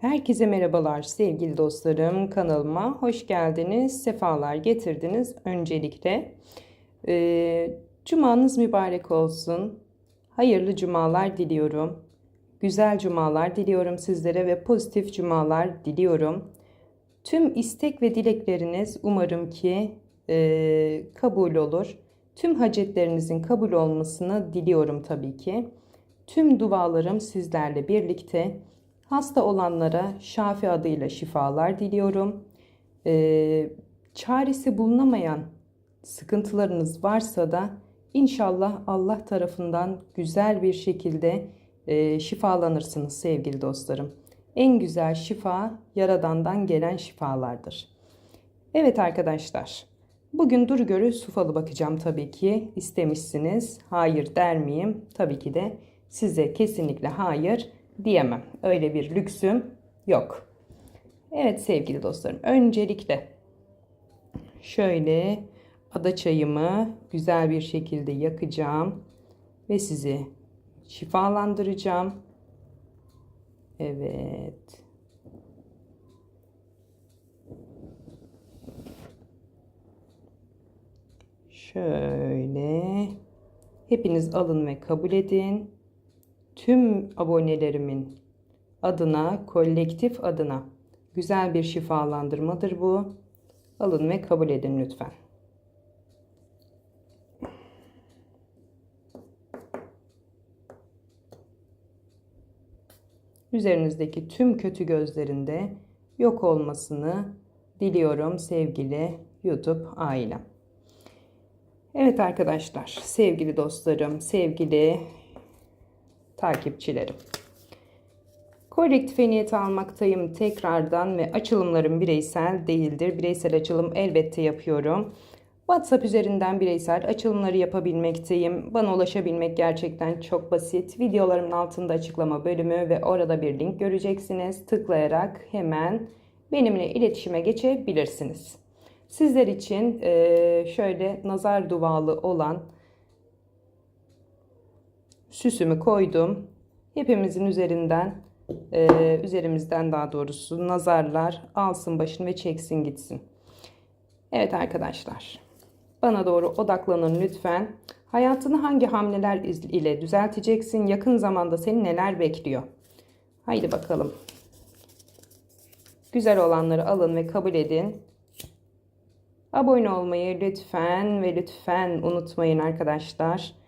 Herkese merhabalar sevgili dostlarım. Kanalıma hoş geldiniz sefalar getirdiniz öncelikle. E, cumanız mübarek olsun. Hayırlı cumalar diliyorum. Güzel cumalar diliyorum sizlere ve pozitif cumalar diliyorum. Tüm istek ve dilekleriniz umarım ki e, kabul olur. Tüm hacetlerinizin kabul olmasını diliyorum tabii ki. Tüm dualarım sizlerle birlikte Hasta olanlara Şafi adıyla şifalar diliyorum. Ee, çaresi bulunamayan sıkıntılarınız varsa da inşallah Allah tarafından güzel bir şekilde e, şifalanırsınız sevgili dostlarım. En güzel şifa yaradandan gelen şifalardır. Evet arkadaşlar. Bugün dur görü sufalı bakacağım tabii ki. İstemişsiniz. Hayır der miyim? Tabii ki de size kesinlikle hayır diyemem. Öyle bir lüksüm yok. Evet sevgili dostlarım. Öncelikle şöyle ada çayımı güzel bir şekilde yakacağım ve sizi şifalandıracağım. Evet. Şöyle hepiniz alın ve kabul edin tüm abonelerimin adına, kolektif adına güzel bir şifalandırmadır bu. Alın ve kabul edin lütfen. Üzerinizdeki tüm kötü gözlerinde yok olmasını diliyorum sevgili YouTube ailem. Evet arkadaşlar, sevgili dostlarım, sevgili takipçilerim. Kolektife niyet almaktayım tekrardan ve açılımlarım bireysel değildir. Bireysel açılım elbette yapıyorum. WhatsApp üzerinden bireysel açılımları yapabilmekteyim. Bana ulaşabilmek gerçekten çok basit. Videolarımın altında açıklama bölümü ve orada bir link göreceksiniz. Tıklayarak hemen benimle iletişime geçebilirsiniz. Sizler için şöyle nazar duvalı olan süsümü koydum. Hepimizin üzerinden e, üzerimizden daha doğrusu nazarlar alsın başını ve çeksin gitsin. Evet arkadaşlar. Bana doğru odaklanın lütfen. Hayatını hangi hamleler ile düzelteceksin? Yakın zamanda seni neler bekliyor? Haydi bakalım. Güzel olanları alın ve kabul edin. Abone olmayı lütfen ve lütfen unutmayın arkadaşlar.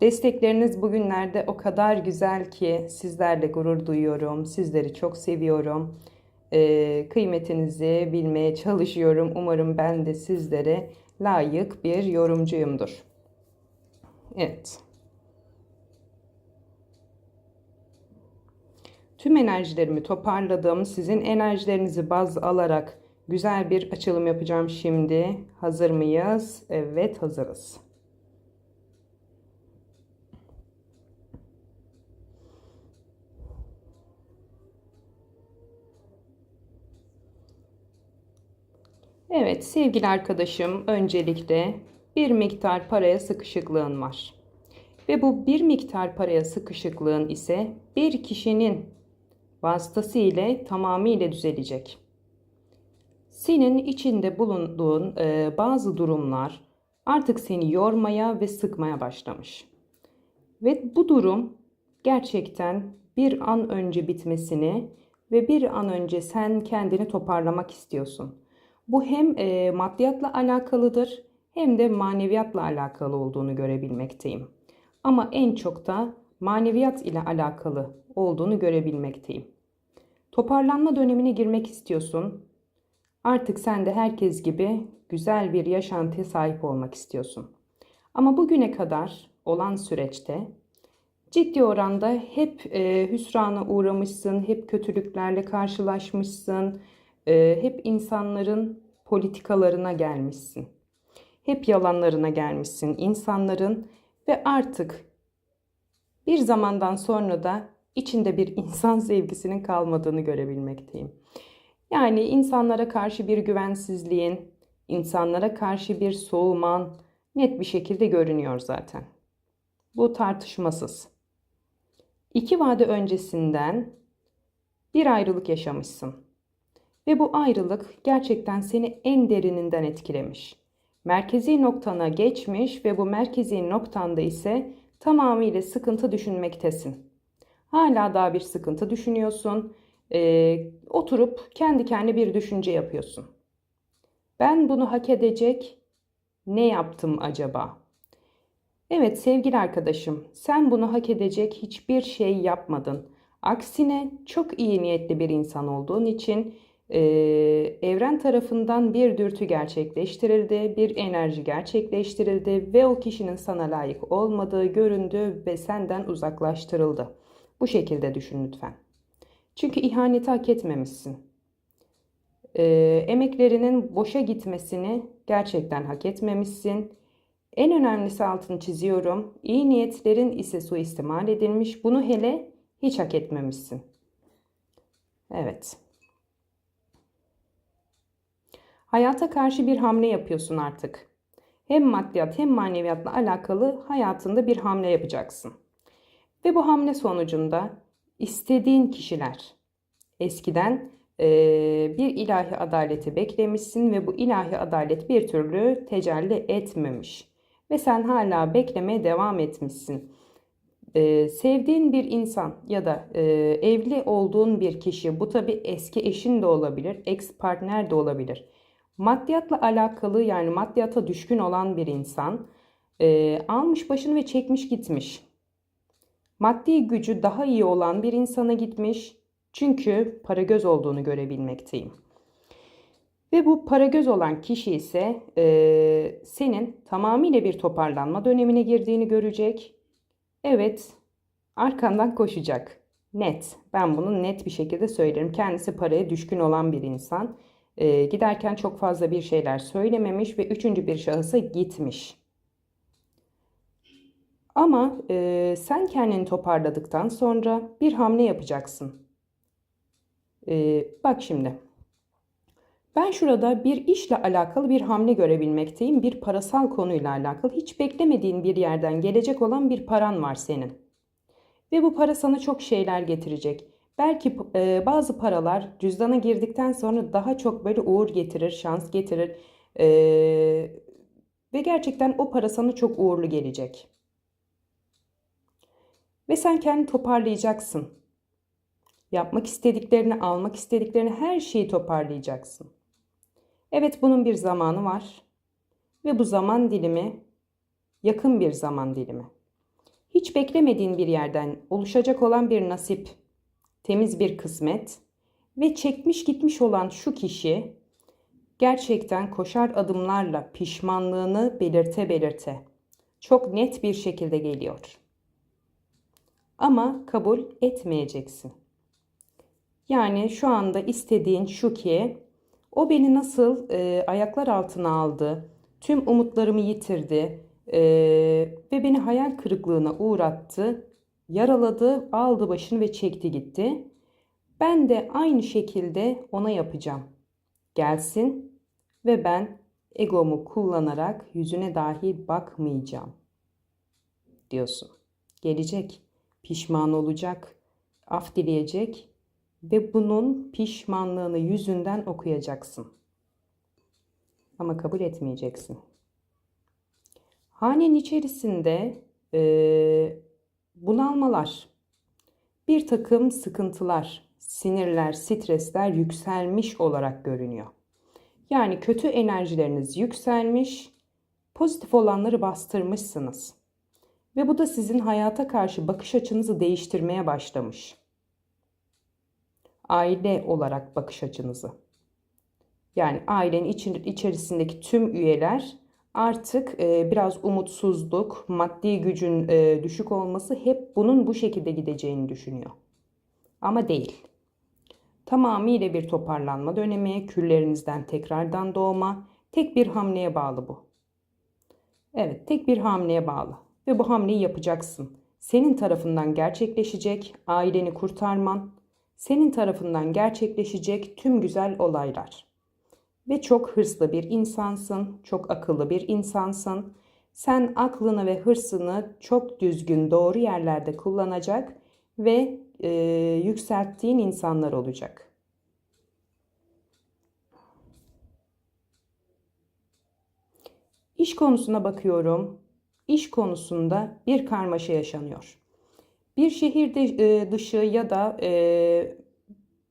Destekleriniz bugünlerde o kadar güzel ki sizlerle gurur duyuyorum. Sizleri çok seviyorum. Ee, kıymetinizi bilmeye çalışıyorum. Umarım ben de sizlere layık bir yorumcuyumdur. Evet. Tüm enerjilerimi toparladım. Sizin enerjilerinizi baz alarak güzel bir açılım yapacağım şimdi. Hazır mıyız? Evet hazırız. Evet sevgili arkadaşım öncelikle bir miktar paraya sıkışıklığın var. Ve bu bir miktar paraya sıkışıklığın ise bir kişinin vasıtası ile tamamıyla düzelecek. Senin içinde bulunduğun e, bazı durumlar artık seni yormaya ve sıkmaya başlamış. Ve bu durum gerçekten bir an önce bitmesini ve bir an önce sen kendini toparlamak istiyorsun. Bu hem e, maddiyatla alakalıdır hem de maneviyatla alakalı olduğunu görebilmekteyim. Ama en çok da maneviyat ile alakalı olduğunu görebilmekteyim. Toparlanma dönemine girmek istiyorsun. Artık sen de herkes gibi güzel bir yaşantıya sahip olmak istiyorsun. Ama bugüne kadar olan süreçte ciddi oranda hep e, hüsrana uğramışsın, hep kötülüklerle karşılaşmışsın, e, hep insanların politikalarına gelmişsin. Hep yalanlarına gelmişsin insanların ve artık bir zamandan sonra da içinde bir insan sevgisinin kalmadığını görebilmekteyim. Yani insanlara karşı bir güvensizliğin, insanlara karşı bir soğuman net bir şekilde görünüyor zaten. Bu tartışmasız. İki vade öncesinden bir ayrılık yaşamışsın. Ve bu ayrılık gerçekten seni en derininden etkilemiş. Merkezi noktana geçmiş ve bu merkezi noktanda ise tamamıyla sıkıntı düşünmektesin. Hala daha bir sıkıntı düşünüyorsun. Ee, oturup kendi kendine bir düşünce yapıyorsun. Ben bunu hak edecek ne yaptım acaba? Evet sevgili arkadaşım, sen bunu hak edecek hiçbir şey yapmadın. Aksine çok iyi niyetli bir insan olduğun için e, evren tarafından bir dürtü gerçekleştirildi, bir enerji gerçekleştirildi ve o kişinin sana layık olmadığı göründü ve senden uzaklaştırıldı. Bu şekilde düşün lütfen. Çünkü ihaneti hak etmemişsin. E, emeklerinin boşa gitmesini gerçekten hak etmemişsin. En önemlisi altını çiziyorum. İyi niyetlerin ise suistimal edilmiş. Bunu hele hiç hak etmemişsin. Evet. Hayata karşı bir hamle yapıyorsun artık. Hem maddiyat hem maneviyatla alakalı hayatında bir hamle yapacaksın. Ve bu hamle sonucunda istediğin kişiler eskiden e, bir ilahi adaleti beklemişsin ve bu ilahi adalet bir türlü tecelli etmemiş. Ve sen hala beklemeye devam etmişsin. Ee, sevdiğin bir insan ya da e, evli olduğun bir kişi, bu tabi eski eşin de olabilir, ex partner de olabilir. Maddiyatla alakalı yani maddiyata düşkün olan bir insan e, almış başını ve çekmiş gitmiş. Maddi gücü daha iyi olan bir insana gitmiş çünkü para göz olduğunu görebilmekteyim. Ve bu para göz olan kişi ise e, senin tamamıyla bir toparlanma dönemine girdiğini görecek. Evet, arkandan koşacak. Net. Ben bunu net bir şekilde söylerim. Kendisi paraya düşkün olan bir insan. E, giderken çok fazla bir şeyler söylememiş ve üçüncü bir şahısa gitmiş. Ama e, sen kendini toparladıktan sonra bir hamle yapacaksın. E, bak şimdi. Ben şurada bir işle alakalı bir hamle görebilmekteyim. Bir parasal konuyla alakalı. Hiç beklemediğin bir yerden gelecek olan bir paran var senin. Ve bu para sana çok şeyler getirecek. Belki e, bazı paralar cüzdana girdikten sonra daha çok böyle uğur getirir, şans getirir. E, ve gerçekten o para sana çok uğurlu gelecek. Ve sen kendini toparlayacaksın. Yapmak istediklerini, almak istediklerini her şeyi toparlayacaksın. Evet bunun bir zamanı var. Ve bu zaman dilimi yakın bir zaman dilimi. Hiç beklemediğin bir yerden oluşacak olan bir nasip, temiz bir kısmet ve çekmiş gitmiş olan şu kişi gerçekten koşar adımlarla pişmanlığını belirte belirte çok net bir şekilde geliyor. Ama kabul etmeyeceksin. Yani şu anda istediğin şu ki o beni nasıl e, ayaklar altına aldı, tüm umutlarımı yitirdi e, ve beni hayal kırıklığına uğrattı, yaraladı, aldı başını ve çekti gitti. Ben de aynı şekilde ona yapacağım. Gelsin ve ben egomu kullanarak yüzüne dahi bakmayacağım diyorsun. Gelecek, pişman olacak, af dileyecek ve bunun pişmanlığını yüzünden okuyacaksın. Ama kabul etmeyeceksin. Hanenin içerisinde e, bunalmalar, bir takım sıkıntılar, sinirler, stresler yükselmiş olarak görünüyor. Yani kötü enerjileriniz yükselmiş, pozitif olanları bastırmışsınız. Ve bu da sizin hayata karşı bakış açınızı değiştirmeye başlamış aile olarak bakış açınızı. Yani ailenin içerisindeki tüm üyeler artık e, biraz umutsuzluk, maddi gücün e, düşük olması hep bunun bu şekilde gideceğini düşünüyor. Ama değil. Tamamıyla bir toparlanma dönemi, küllerinizden tekrardan doğma, tek bir hamleye bağlı bu. Evet, tek bir hamleye bağlı ve bu hamleyi yapacaksın. Senin tarafından gerçekleşecek, aileni kurtarman, senin tarafından gerçekleşecek tüm güzel olaylar. Ve çok hırslı bir insansın, çok akıllı bir insansın. Sen aklını ve hırsını çok düzgün, doğru yerlerde kullanacak ve e, yükselttiğin insanlar olacak. İş konusuna bakıyorum. İş konusunda bir karmaşa yaşanıyor. Bir şehir e, dışı ya da e,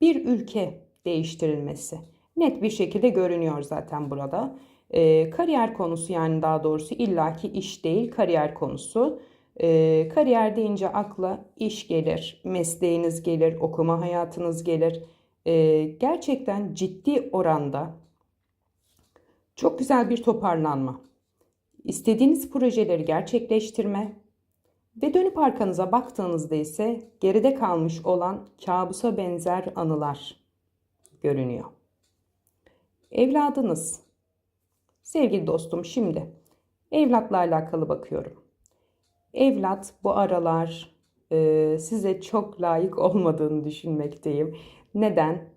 bir ülke değiştirilmesi net bir şekilde görünüyor zaten burada. E, kariyer konusu yani daha doğrusu illaki iş değil kariyer konusu. E, kariyer deyince akla iş gelir, mesleğiniz gelir, okuma hayatınız gelir. E, gerçekten ciddi oranda çok güzel bir toparlanma. İstediğiniz projeleri gerçekleştirme ve dönüp arkanıza baktığınızda ise geride kalmış olan kabusa benzer anılar görünüyor. Evladınız. Sevgili dostum şimdi evlatla alakalı bakıyorum. Evlat bu aralar e, size çok layık olmadığını düşünmekteyim. Neden?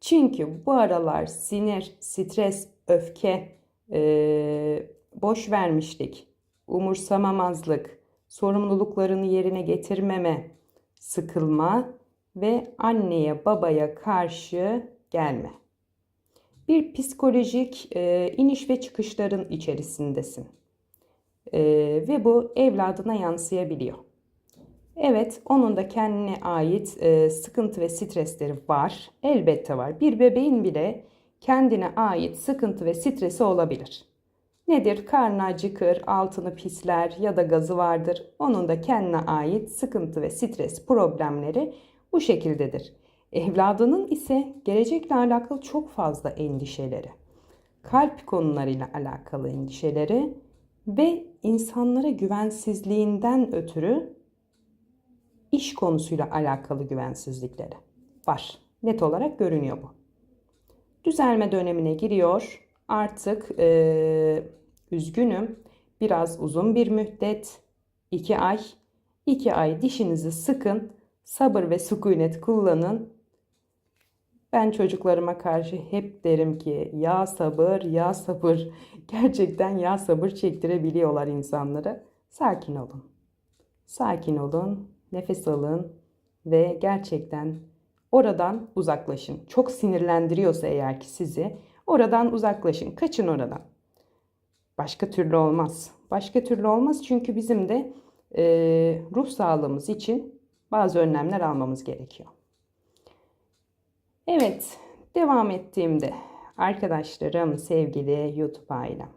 Çünkü bu aralar sinir, stres, öfke, e, boş vermişlik, umursamamazlık, sorumluluklarını yerine getirmeme, sıkılma ve anneye babaya karşı gelme. Bir psikolojik e, iniş ve çıkışların içerisindesin. E, ve bu evladına yansıyabiliyor. Evet, onun da kendine ait e, sıkıntı ve stresleri var. Elbette var. Bir bebeğin bile kendine ait sıkıntı ve stresi olabilir. Nedir? Karnı acıkır, altını pisler ya da gazı vardır. Onun da kendine ait sıkıntı ve stres problemleri bu şekildedir. Evladının ise gelecekle alakalı çok fazla endişeleri, kalp konularıyla alakalı endişeleri ve insanlara güvensizliğinden ötürü iş konusuyla alakalı güvensizlikleri var. Net olarak görünüyor bu. Düzelme dönemine giriyor. Artık e, üzgünüm. Biraz uzun bir müddet. 2 ay. 2 ay dişinizi sıkın. Sabır ve sükunet kullanın. Ben çocuklarıma karşı hep derim ki ya sabır, ya sabır. Gerçekten ya sabır çektirebiliyorlar insanlara. Sakin olun. Sakin olun, nefes alın ve gerçekten oradan uzaklaşın. Çok sinirlendiriyorsa eğer ki sizi oradan uzaklaşın. Kaçın oradan. Başka türlü olmaz. Başka türlü olmaz çünkü bizim de e, ruh sağlığımız için bazı önlemler almamız gerekiyor. Evet, devam ettiğimde arkadaşlarım, sevgili YouTube ailem.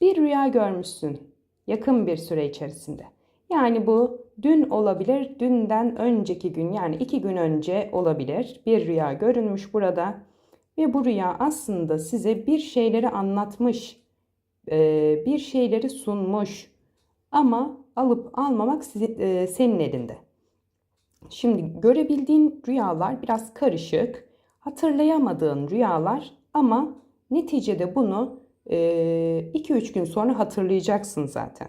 Bir rüya görmüşsün yakın bir süre içerisinde. Yani bu dün olabilir, dünden önceki gün yani iki gün önce olabilir. Bir rüya görünmüş burada ve bu rüya aslında size bir şeyleri anlatmış, e, bir şeyleri sunmuş ama alıp almamak e, senin elinde. Şimdi görebildiğin rüyalar biraz karışık, hatırlayamadığın rüyalar ama neticede bunu 2-3 gün sonra hatırlayacaksın zaten.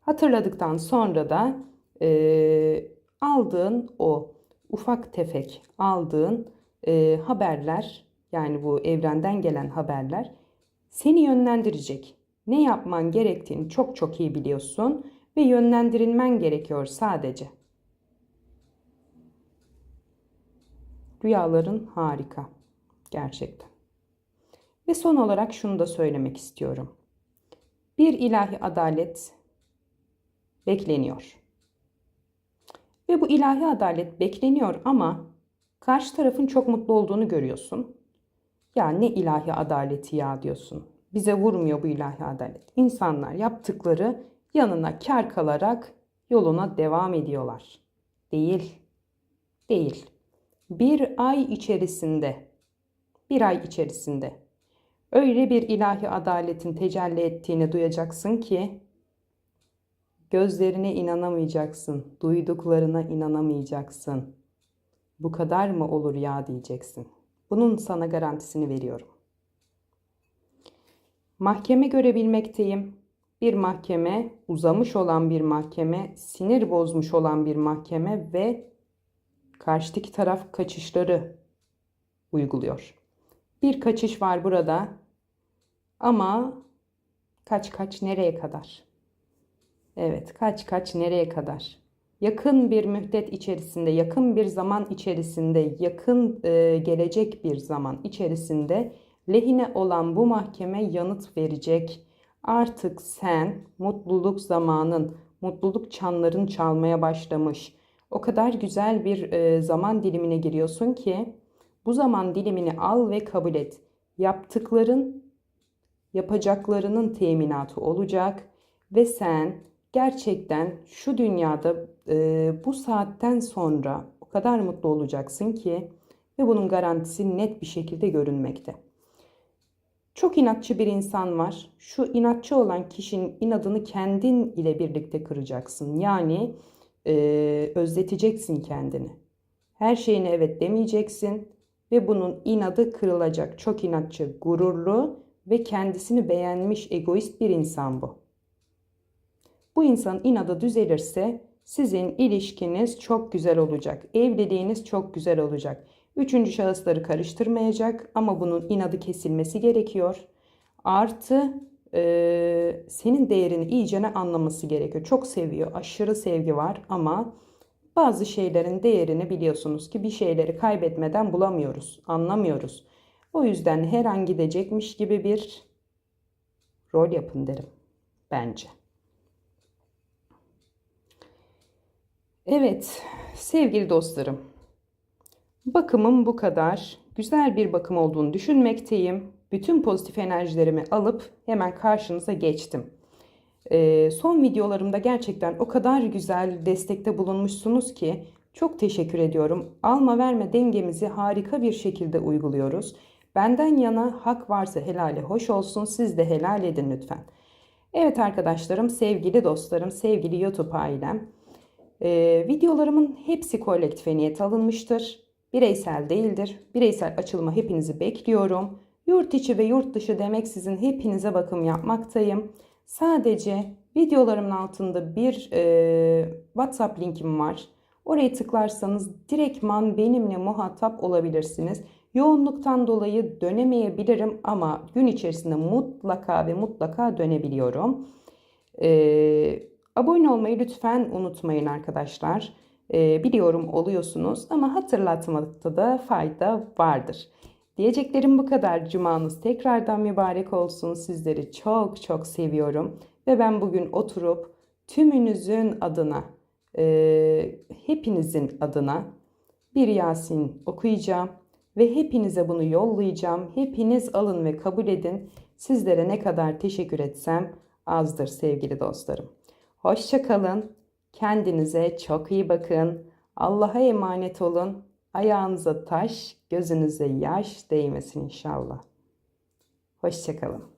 Hatırladıktan sonra da e, aldığın o ufak tefek aldığın e, haberler yani bu evrenden gelen haberler seni yönlendirecek. Ne yapman gerektiğini çok çok iyi biliyorsun ve yönlendirilmen gerekiyor sadece. Rüyaların harika. Gerçekten. Ve son olarak şunu da söylemek istiyorum. Bir ilahi adalet bekleniyor. Ve bu ilahi adalet bekleniyor ama karşı tarafın çok mutlu olduğunu görüyorsun. Ya ne ilahi adaleti ya diyorsun. Bize vurmuyor bu ilahi adalet. İnsanlar yaptıkları yanına kar kalarak yoluna devam ediyorlar. Değil. Değil. Bir ay içerisinde, bir ay içerisinde öyle bir ilahi adaletin tecelli ettiğini duyacaksın ki gözlerine inanamayacaksın, duyduklarına inanamayacaksın. Bu kadar mı olur ya diyeceksin. Bunun sana garantisini veriyorum. Mahkeme görebilmekteyim. Bir mahkeme, uzamış olan bir mahkeme, sinir bozmuş olan bir mahkeme ve karşıdaki taraf kaçışları uyguluyor. Bir kaçış var burada ama kaç kaç nereye kadar? Evet kaç kaç nereye kadar? yakın bir müddet içerisinde, yakın bir zaman içerisinde, yakın e, gelecek bir zaman içerisinde lehine olan bu mahkeme yanıt verecek. Artık sen mutluluk zamanın, mutluluk çanların çalmaya başlamış. O kadar güzel bir e, zaman dilimine giriyorsun ki bu zaman dilimini al ve kabul et. Yaptıkların yapacaklarının teminatı olacak ve sen gerçekten şu dünyada e, bu saatten sonra o kadar mutlu olacaksın ki ve bunun garantisi net bir şekilde görünmekte. Çok inatçı bir insan var. Şu inatçı olan kişinin inadını kendin ile birlikte kıracaksın. Yani e, özleteceksin kendini. Her şeyine evet demeyeceksin ve bunun inadı kırılacak. Çok inatçı, gururlu ve kendisini beğenmiş egoist bir insan bu. Bu insanın inadı düzelirse sizin ilişkiniz çok güzel olacak. Evliliğiniz çok güzel olacak. Üçüncü şahısları karıştırmayacak ama bunun inadı kesilmesi gerekiyor. Artı e, senin değerini iyicene anlaması gerekiyor. Çok seviyor, aşırı sevgi var ama bazı şeylerin değerini biliyorsunuz ki bir şeyleri kaybetmeden bulamıyoruz, anlamıyoruz. O yüzden her an gidecekmiş gibi bir rol yapın derim bence. Evet, sevgili dostlarım. Bakımım bu kadar. Güzel bir bakım olduğunu düşünmekteyim. Bütün pozitif enerjilerimi alıp hemen karşınıza geçtim. Ee, son videolarımda gerçekten o kadar güzel destekte bulunmuşsunuz ki çok teşekkür ediyorum. Alma verme dengemizi harika bir şekilde uyguluyoruz. Benden yana hak varsa helali hoş olsun. Siz de helal edin lütfen. Evet arkadaşlarım, sevgili dostlarım, sevgili YouTube ailem. Ee, videolarımın hepsi kolektife niyet alınmıştır. Bireysel değildir. Bireysel açılıma hepinizi bekliyorum. Yurt içi ve yurt dışı demek sizin hepinize bakım yapmaktayım. Sadece videolarımın altında bir e, WhatsApp linkim var. Oraya tıklarsanız direktman benimle muhatap olabilirsiniz. Yoğunluktan dolayı dönemeyebilirim ama gün içerisinde mutlaka ve mutlaka dönebiliyorum. Ee, abone olmayı lütfen unutmayın arkadaşlar. Ee, biliyorum oluyorsunuz ama hatırlatmakta da fayda vardır. Diyeceklerim bu kadar. Cumanız tekrardan mübarek olsun. Sizleri çok çok seviyorum. Ve ben bugün oturup tümünüzün adına, e, hepinizin adına bir Yasin okuyacağım. Ve hepinize bunu yollayacağım. Hepiniz alın ve kabul edin. Sizlere ne kadar teşekkür etsem azdır sevgili dostlarım. Hoşça kalın. Kendinize çok iyi bakın. Allah'a emanet olun. Ayağınıza taş, gözünüze yaş değmesin inşallah. Hoşça kalın.